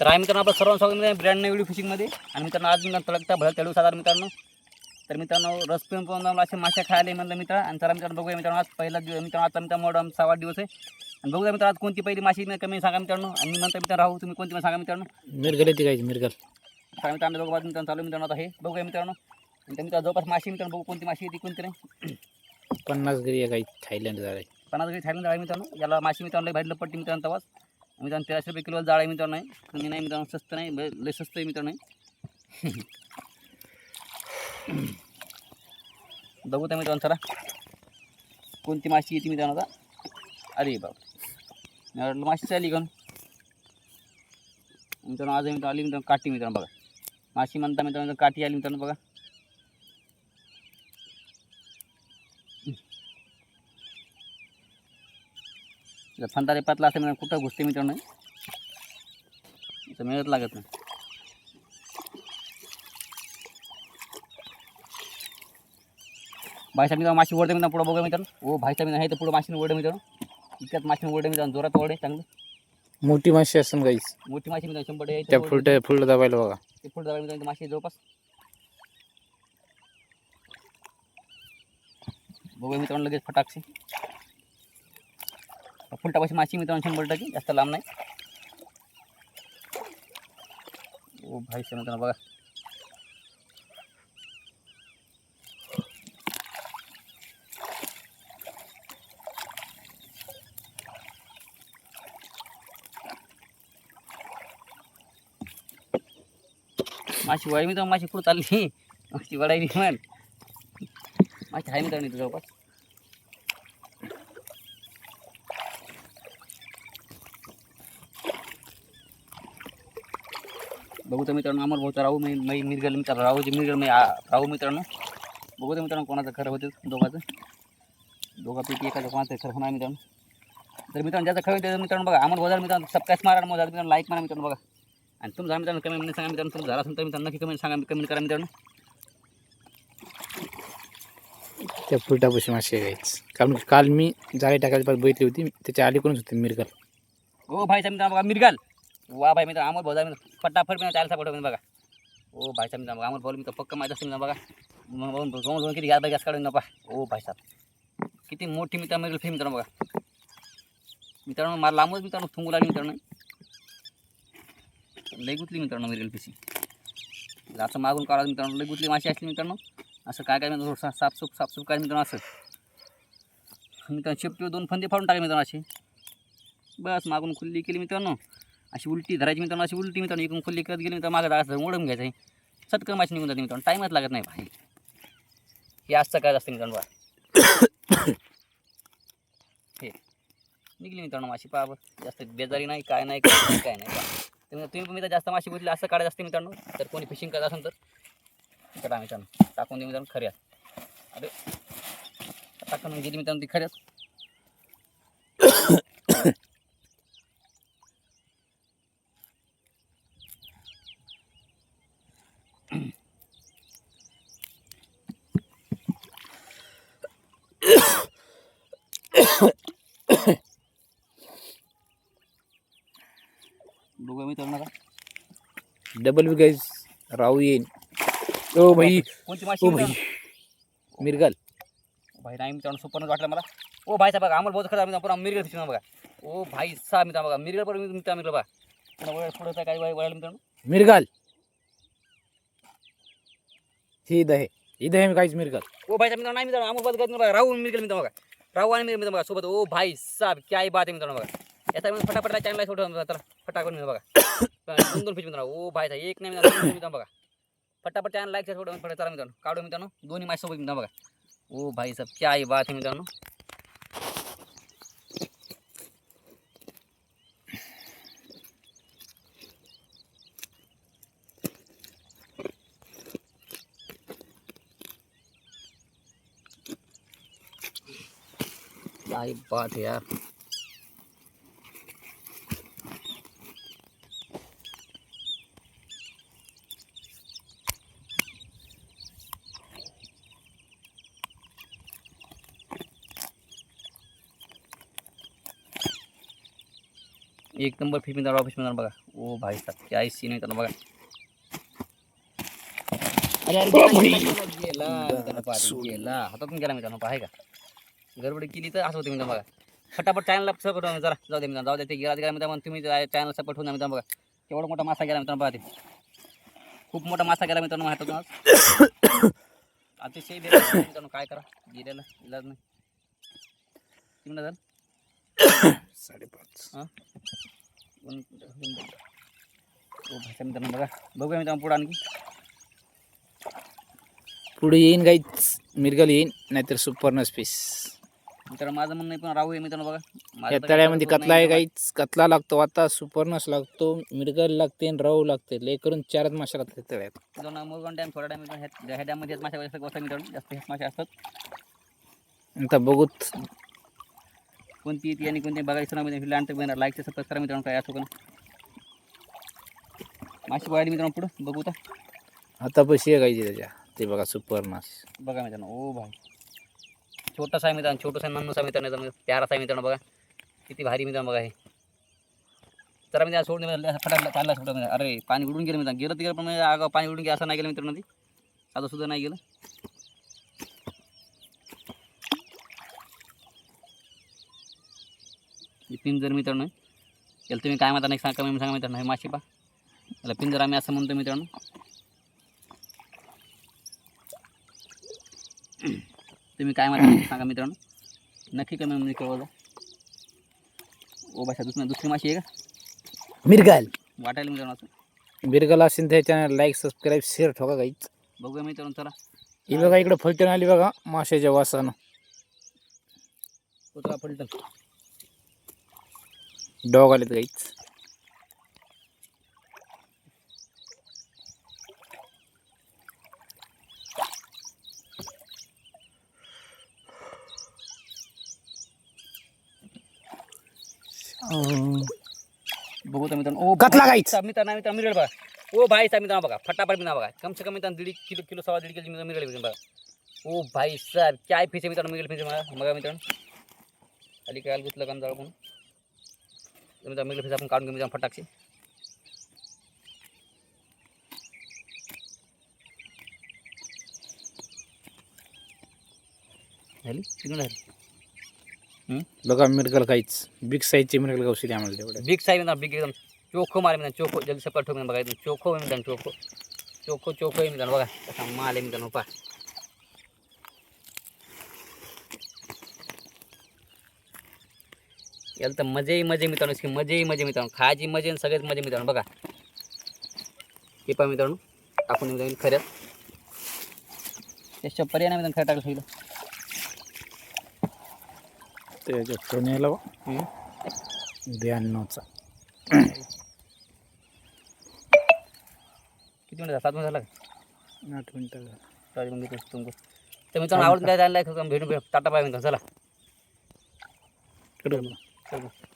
तर आम्ही मित्रांनो आपलं सर्वांना स्वागत ब्रँड व्हिडिओ फिशिंगमध्ये. आणि मित्रांनो आज मी तळकता भरत तेडू साधारण मित्रांनो. तर मित्रांनो रस पिऊन जाऊन असे मासे खायला म्हणलं मित्र. आणि चला मित्रांनो बघूया मित्रांनो आज पहिला दिवस मित्रांनो आता मित्रांनो आमचा सहा दिवस आहे. आणि बघूया मित्रांनो आज कोणती पहिली माशी मी कमी सांगा मित्रांनो. आणि मी म्हणतो मित्रांनो राहू तुम्ही कोणती पण सांगा मित्रांनो. मिरगल येते काय मिरगल तर मित्रांनो बाजू मित्रांनो चालू मित्रांनो आता हे. बघूया मित्रांनो. आणि मित्रांनो जवळपास माशी मित्रांनो बघू कोणती माशी येते कोणती नाही. पन्नास घरी आहे काही थायलंड झालं पन्नास काही थायलंड आहे मित्रांनो. याला माशी मित्रांनो भाडलं पट्टी मित्रांनो तवाच. मित्रांनो तेराशे रुपये किलो जाळ आहे मित्रांनो नाही. कमी नाही मित्रांनो स्वस्त नाही लय स्वस्त आहे मित्रांनो नाही. बघू त्या मित्रांनो सरा कोणती माशी येते मित्रांनो आता? अरे बाप वाटलं माशी चालली का? मित्रांनो आज मित्रांनो आली मित्रांनो काठी मित्रांनो बघा. माशी म्हणता मित्रांनो काठी आली मित्रांनो बघा. जर फंदारे पातला असते मित्रांनो कुठं घुसते मित्रांनो? इथं मिळत लागत नाही. भाईचा मित्रांनो माशी ओढते मित्रांनो पुढं बघा मित्रांनो. ओ मित्र आहे तर पुढं माशीने ओढे मित्रांनो. इतक्यात माशीने ओढे मित्रांनो जोरात ओढे चांगलं. मोठी माशी असेल काहीच मोठी माशी मित्रांनो शंभर टक्के त्या. फुलट्या फुल दाबायला बघा. ते पुढं जागा मित्रांनो माशी आहे जवळपास. बघूया मित्रांनो लगेच फटाकशी. फुलटापाशी माशी मित्रांनो शंभर टक्के. जास्त लांब नाही. ओ भाई मित्रांनो बघा. माशी वळी मित्रांनो माशी कुठं चालली. माशी वडायली म्हण माशी आहे मित्रांनो इथं जवळपास. बघू तर मित्रांनो अमर भाऊचा राहू मी मै मिरगल मित्र राहूचे मिरगल मी राहू मित्रांनो. बघू तर मित्रांनो कोणाचं खरं होतं दोघाचं. दोघापैकी एकाचं कोणाचं खरं होणार मित्रांनो. तर मित्रांनो ज्याचं खरं होतं त्याचं मित्रांनो बघा अमर बाजार मित्रांनो सबस्क्राईब मारा मग मित्रांनो लाईक मारा मित्रांनो बघा. आणि तुम्ही झाला मित्रांनो कमेंट सांगा मित्रांनो तुम्ही झाला असेल तर मित्रांनो नक्की कमेंट सांगा कमेंट करा मित्रांनो. त्या फुलटापाशी माशी आहे काहीच कारण काल मी जाळी टाकायची पाहिजे बघितली होती त्याच्या अलीकडूनच होती मिरगल. ओ भाईचा मित्र बघा मिरगाल. वा भाई मित्र अमोल भाऊ मित्र फटाफट मित्र चालसा मी बघा. ओ भाई साहेब मित्र बघा अमोल भाऊ मित्र पक्क माहीत असते ना बघा मग बघून बघून किती गॅस गॅस काढून नका. ओ भाई साहेब किती मोठी मित्र मिळेल फी मित्रांनो बघा. मित्रांनो मला लांबच मित्रांनो थुंगू लागली मित्रांनो. लई गुतली मित्रांनो मिरेल पिशी असं मागून काढा मित्रांनो लई गुतली माशी असली मित्रांनो. असं काय काय मित्रांनो साफसूफ साफसूफ काय मित्रांनो असं. मित्रांनो शेपटीवर दोन फंदे फाडून टाकले मित्रांनो असे. बस मागून खुल्ली केली मित्रांनो. अशी उलटी धरायची मित्रांनो अशी उलटी मित्रांनो इकडून खोली करत गेली मित्रांनो मागं असं ओढून घ्यायचं आहे. सटकन माशी निघून जाते मित्रांनो टाईमच लागत नाही भाई हे असं काय असतं मित्रांनो बा हे. निघली मित्रांनो माशी पहा जास्त बेजारी नाही काय नाही काय नाही काय नाही. पहा. तर मग तुम्ही पण मित्र जास्त माशी बघितली असं काढायचं असते मित्रांनो. तर कोणी फिशिंग करत असेल तर करा मित्रांनो टाकून दे मित्रांनो खऱ्यात. अरे. टाकून गेली मित्रांनो ती खऱ्यात. बघूया मित्रांनो आता डबल बी गाईज राहू येईन. ओ भाई कोणती माशी ओ? भाई. मिरगल. भाई नाही मित्रांनो सुपरच वाटलं मला. ओ भाई साहेब बघा आम्हाला बहुत खरं पुन्हा मिरगल फिशिंग बघा. ओ भाई साहेब मित्रांनो बघा मिरगल पण मित्र मित्र बघा. पुन्हा वळ पुढं काय वळ वळायला मित्रांनो. मिरगल. ही इथं आहे. इथं आहे काहीच मिरगल. ओ भाई साहेब मित्रांनो नाही मित्रांनो आम्हाला बघा बघा. राहू मिरगल मित्र बघा. राहू आणि मिरगल मित्र बघा सोबत. ओ भाई साहेब काय बात आहे मित्रांनो बघा. याचा मित्र फटाफट चॅनल सोडून तर फटाकून मित्र बघा दोन दोन फ़िश मित्रांनो ओ भाई साहेब, एक नाही मित्रांनो दोन मित्रांनो बघा फटाफट चॅनल लाईक सोडून फटा चला मित्रांनो काढू मित्रांनो दोन्ही माझ्या सोबत मित्रांनो बघा ओ भाई साहेब, काय बात आहे मित्रांनो क्या बात है यार। एक नंबर फिश मित्रांनो फिश मित्रांनो बघा. ओ भाई साहेब काय सीन मित्रांनो बघा. अरे गेला, हातातून गेला मित्रांनो का? गडबड केली तर असं होतं मित्रांनो बघा. फटाफट चॅनलला सपोर्ट होणार जरा. जाऊ दे मित्रांनो जाऊ दे ते गेला ते गेला मित्रांनो तुम्ही चॅनल सपोर्ट होणार मित्रांनो बघा. केवढा मोठा मासा गेला मित्रांनो बघा ते खूप मोठा मासा गेला मित्रांनो हातातून अतिशय मित्रांनो काय करा? गेलेला इलाज नाही. किती साडेपाच. हां? दोन दोन ओ भाषा मित्रांनो बघा. बघूया मित्रांनो पुढं आणखी. पुढे येईन काहीच मिरगल येईन नाहीतर सुपरनस पीस मित्रांनो माझं म्हणणं आहे पण राहू आहे मित्रांनो बघा. माझं या तर तळ्यामध्ये कतला आहे नाही काहीच कतला लागतो आता सुपरनस लागतो. मिरगल लागते आणि राहू लागते. लय करून चारच माशा लागते तळ्यात. मित्रांनो मोरगाव डॅम थोडा डॅम ह्या ह्या डॅममध्ये ह्याच माशा जास्त बसतात मित्रांनो. जास्त ह्याच माशा असतात. आता बघूत कोणती येते आणि कोणती बघायचं ना मित्रांनो लहान तर लाईकचं सबस्क्राईब करा मित्रांनो काय असो का माशी वाढली मित्रांनो पुढं बघू तर आता पैसे गायचे त्याच्या ते बघा सुपरनस बघा मित्रांनो ओ भाई. छोटासा आहे मित्रांनो छोटासा नन्नूसा मित्रांनो प्यारासा आहे मित्रांनो बघा. किती भारी मित्रांनो बघा हे. जरा मी सोडून फटाकला चालला सोडा अरे पाणी उडून गेलं मित्रांनो गेलं तर गेलं पण म्हणजे आगाव पाणी उडून गेलं असं नाही गेलं मित्रांनो ती आता सुद्धा नाही गेलं. पिंजर मित्रांनो. याला तुम्ही काय म्हणता नाही सांगा कमी सांगा मित्रांनो हे माशी पा याला पिंजर आम्ही असं म्हणतो मित्रांनो. तुम्ही काय म्हणता सांगा मित्रांनो. नक्की कमी म्हणजे कळवलं ओ भाषा दुसरी दुसरी माशी आहे का? मिरगल. वाटायला मित्रांनो असं. मिरगल असेल तर चॅनल लाईक सबस्क्राईब शेअर ठोका काहीच बघूया मित्रांनो चला. ही बघा इकडं फलटण आली बघा माशाच्या वासानं. उतरा पलटन डॉग आलेत काहीच बघू तर मित्रांनो. ओ कतला गाईच. मित्रांनो मित्रांनो मिरळ बघा. ओ भाई साहेब मित्रांनो बघा. फटाफट मित्रांनो बघा. कम से कम मित्रांनो दीड किलो किलो सव्वा दीड किलो मिरळ मित्रांनो बघा. ओ भाई साहेब काय आहे मित्रांनो मिरळ फिश बघा. बघा मित्रांनो. खाली काय गुतलं काम जाऊ पण मित्रांनो मिरळ फिश आपण काढून घेऊ मित्रांनो फटाकशी झाली बघा मिरगल काहीच. बिग साईजचे मिरगल गावशी आम्हाला तेवढे. बिग साईज मित्रांनो बिग एकदम चोखो मारे मित्रांनो चोखो. जल्दी सपाट ठेवून बघा एकदम चोखो आहे चोखो. चोखो चोखो आहे मित्रांनो बघा. कसा माल आहे पा याला तर मजे मजे मित्रांनो इसकी मजे मजे मित्रांनो. खायची मजे आणि सगळेच मजे मित्रांनो बघा. हे पहा मित्रांनो टाकून मित्रांनो खऱ्यात त्याच्या पर्याय नाही मित्रांनो खरं टाकलं सगळं त्याच्या पुण्याला ब्याण्णवचा. किती मिनिट सात मिनिट झाला का? आठ मिनटं झालं. तुमको तर मित्रांनो आवडून काय जायला भेटून टाटा बाय मित्रांनो चला. इकडं बघा. चल